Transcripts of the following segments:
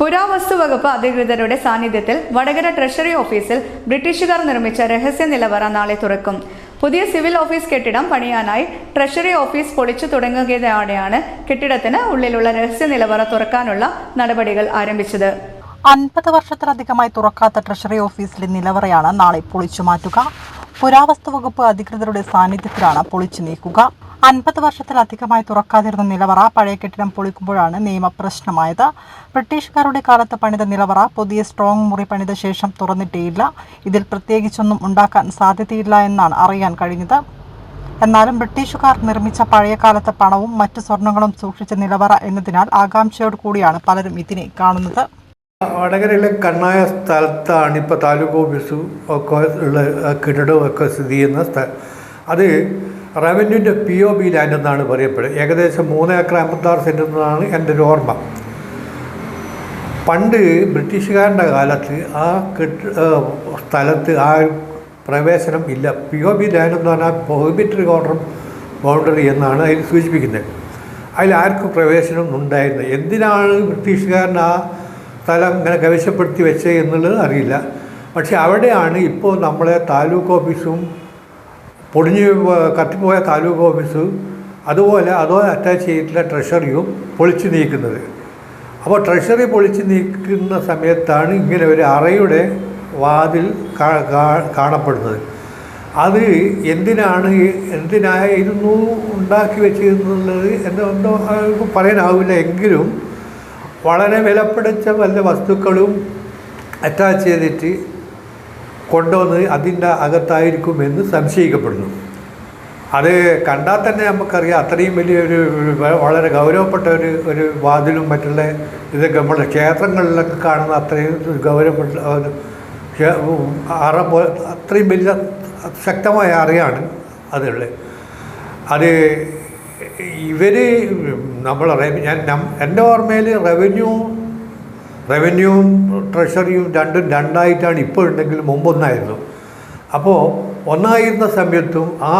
പുരാവസ്തു വകുപ്പ് അധികൃതരുടെ സാന്നിധ്യത്തിൽ വടകര ട്രഷറി ഓഫീസിൽ ബ്രിട്ടീഷുകാർ നിർമ്മിച്ച രഹസ്യ നിലവറ നാളെ തുറക്കും. പുതിയ സിവിൽ ഓഫീസ് കെട്ടിടം പണിയാനായി ട്രഷറി ഓഫീസ് പൊളിച്ചു തുടങ്ങുകയോടെയാണ് കെട്ടിടത്തിന് ഉള്ളിലുള്ള രഹസ്യ നിലവറ തുറക്കാനുള്ള നടപടികൾ ആരംഭിച്ചത്. അൻപത് വർഷത്തിലധികമായി തുറക്കാത്ത ട്രഷറി ഓഫീസിലെ നിലവറയാണ് നാളെ പൊളിച്ചു മാറ്റുക. പുരാവസ്തു വകുപ്പ് അധികൃതരുടെ സാന്നിധ്യത്തിലാണ് പൊളിച്ചു നീക്കുക. അൻപത് വർഷത്തിലധികമായി തുറക്കാതിരുന്ന നിലവറ പഴയ കെട്ടിടം പൊളിക്കുമ്പോഴാണ് നിയമപ്രശ്നമായത് ബ്രിട്ടീഷുകാരുടെ കാലത്ത് പണിത നിലവറ പുതിയ സ്ട്രോങ് മുറി പണിത ശേഷം തുറന്നിട്ടേയില്ല. ഇതിൽ പ്രത്യേകിച്ചൊന്നും ഉണ്ടാക്കാൻ സാധ്യതയില്ല എന്നാണ് അറിയാൻ കഴിഞ്ഞത്. എന്നാലും ബ്രിട്ടീഷുകാർ നിർമ്മിച്ച പഴയ കാലത്തെ പണവും മറ്റു സ്വർണങ്ങളും സൂക്ഷിച്ച നിലവറ എന്നതിനാൽ ആകാംക്ഷയോട് കൂടിയാണ് പലരും ഇതിനെ കാണുന്നത്. വടകരയിലെ കണ്ണായ സ്ഥലത്താണ് ഇപ്പോൾ താലൂക്ക് ഓഫീസും ഒക്കെ ഉള്ള കെട്ടിടവും ഒക്കെ സ്ഥിതി ചെയ്യുന്ന സ്ഥലം അത് റവന്യൂന്റെ പി ഒ ബി ലാൻഡ് എന്നാണ് പറയപ്പെടുന്നത് ഏകദേശം മൂന്ന് ഏക്കർ അമ്പത്താറ് സെന്റ് എന്നാണ് എന്റെ ഒരു ഓർമ്മ. പണ്ട് ബ്രിട്ടീഷുകാരുടെ കാലത്ത് ആ കെട്ടി സ്ഥലത്ത് ആ പ്രവേശനം ഇല്ല. പി ഒ ബി ലാൻഡ് എന്ന് പറഞ്ഞാൽ പ്രോഹിബിറ്റഡ് ഓർഡർ ബൗണ്ടറി എന്നാണ് അതിൽ സൂചിപ്പിക്കുന്നത്. അതിൽ ആർക്കും പ്രവേശനം ഉണ്ടായിരുന്നത് എന്തിനാണ് ബ്രിട്ടീഷുകാരൻ ആ സ്ഥലം ഇങ്ങനെ കൈവശപ്പെടുത്തി വെച്ചത് എന്നുള്ളത് അറിയില്ല. പക്ഷേ അവിടെയാണ് ഇപ്പോൾ നമ്മളെ താലൂക്ക് ഓഫീസും പൊടിഞ്ഞ് കത്തിപ്പോയ താലൂക്ക് ഓഫീസ് അതുപോലെ അതോ അറ്റാച്ച് ചെയ്തിട്ടുള്ള ട്രഷറിയും പൊളിച്ച് നീക്കുന്നത്. അപ്പോൾ ട്രഷറി പൊളിച്ച് നീക്കുന്ന സമയത്താണ് ഇങ്ങനെ ഒരു അറയുടെ വാതിൽ കാണപ്പെടുന്നത്. അത് എന്തിനാണ് എന്തിനായിരുന്നു ഉണ്ടാക്കി വെച്ചിരുന്നത് എന്നൊന്നും ആർക്കും പറയാനാവില്ല. എങ്കിലും വളരെ വിലപ്പെടുത്ത വല്ല വസ്തുക്കളും അറ്റാച്ച് ചെയ്തിട്ട് കൊണ്ടുവന്ന് അതിന്റെ അകത്തായിരിക്കുമെന്ന് സംശയിക്കപ്പെടുന്നു. അത് കണ്ടാൽ തന്നെ നമുക്കറിയാം അത്രയും വലിയൊരു വളരെ ഗൗരവപ്പെട്ട ഒരു ഒരു വാതിലും മറ്റുള്ള ഇതൊക്കെ നമ്മുടെ ക്ഷേത്രങ്ങളിലൊക്കെ കാണുന്ന അത്രയും ഗൗരവപ്പെട്ട അറ പോലെ അത്രയും വലിയ ശക്തമായ അറിയാണ് അതുള്ളത്. അത് ഇവർ നമ്മൾ ഞാൻ എന്റെ ഓർമ്മയിൽ റവന്യൂ റവന്യൂവും ട്രഷറിയും രണ്ടും രണ്ടായിട്ടാണ് ഇപ്പോൾ ഉണ്ടെങ്കിൽ മുമ്പൊന്നായിരുന്നു. അപ്പോൾ ഒന്നായിരുന്ന സമയത്തും ആ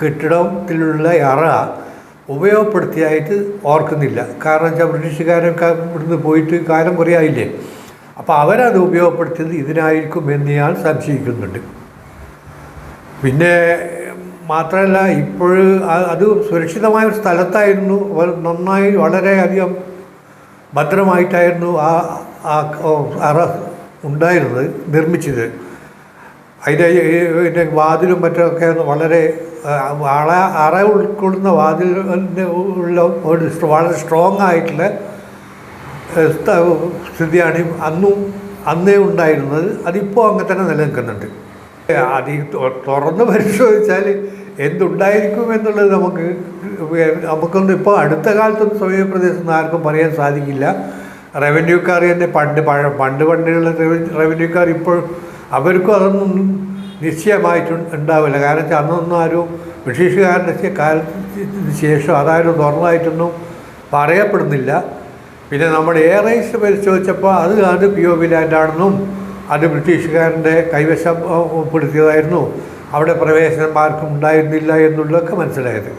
കെട്ടിടത്തിലുള്ള അറ ഉപയോഗപ്പെടുത്തിയായിട്ട് ഓർക്കുന്നില്ല. കാരണം വെച്ചാൽ ബ്രിട്ടീഷുകാരൊക്കെ ഇവിടുന്ന് പോയിട്ട് കാലം കുറേ ആയില്ലേ? അപ്പോൾ അവരത് ഉപയോഗപ്പെടുത്തിയത് ഇതിനായിരിക്കും എന്ന് ഞാൻ സംശയിക്കുന്നുണ്ട്. പിന്നെ മാത്രമല്ല ഇപ്പോൾ അത് സുരക്ഷിതമായ ഒരു സ്ഥലത്തായിരുന്നു. നന്നായി വളരെയധികം ഭദ്രമായിട്ടായിരുന്നു ആ ആ അറ ഉണ്ടായിരുന്നത് നിർമ്മിച്ചത്. അതിന്റെ പിന്നെ വാതിലും മറ്റൊക്കെ വളരെ അള അറ ഉൾക്കൊള്ളുന്ന വാതിൽ ഉള്ള ഒരു വളരെ സ്ട്രോങ് ആയിട്ടുള്ള സ്ഥിതിയാണ് അന്നും അന്നേ ഉണ്ടായിരുന്നത്. അതിപ്പോൾ അങ്ങനെ തന്നെ നിലനിൽക്കുന്നുണ്ട്. അത് തുറന്ന് പരിശോധിച്ചാൽ എന്തുണ്ടായിരിക്കും എന്നുള്ളത് നമുക്ക് നമുക്കൊന്നും ഇപ്പോൾ അടുത്ത കാലത്തൊന്നും സമീപ പ്രദേശത്ത് ആർക്കും പറയാൻ സാധിക്കില്ല. റവന്യൂക്കാർ തന്നെ പണ്ട് പഴ പണ്ട് പണ്ടുള്ള റവ- റവന്യൂക്കാർ ഇപ്പോൾ അവർക്കും അതൊന്നും നിശ്ചയമായിട്ട് ഉണ്ടാവില്ല. കാരണം വെച്ചാൽ അന്നൊന്നും ആരും ബ്രിട്ടീഷുകാരുടെ കാലത്തിന് ശേഷം അതായത് തുറന്നതായിട്ടൊന്നും പറയപ്പെടുന്നില്ല. പിന്നെ നമ്മൾ എയറൈസ് പരിശോധിച്ചപ്പോൾ അത് അത് പി ഒ ബി ലാൻഡാണെന്നും അത് ബ്രിട്ടീഷുകാരന്റെ കൈവശപ്പെടുത്തിയതായിരുന്നു അവിടെ പ്രവേശനം ആർക്കും ഉണ്ടായിരുന്നില്ല എന്നുള്ളതൊക്കെ മനസ്സിലായത്.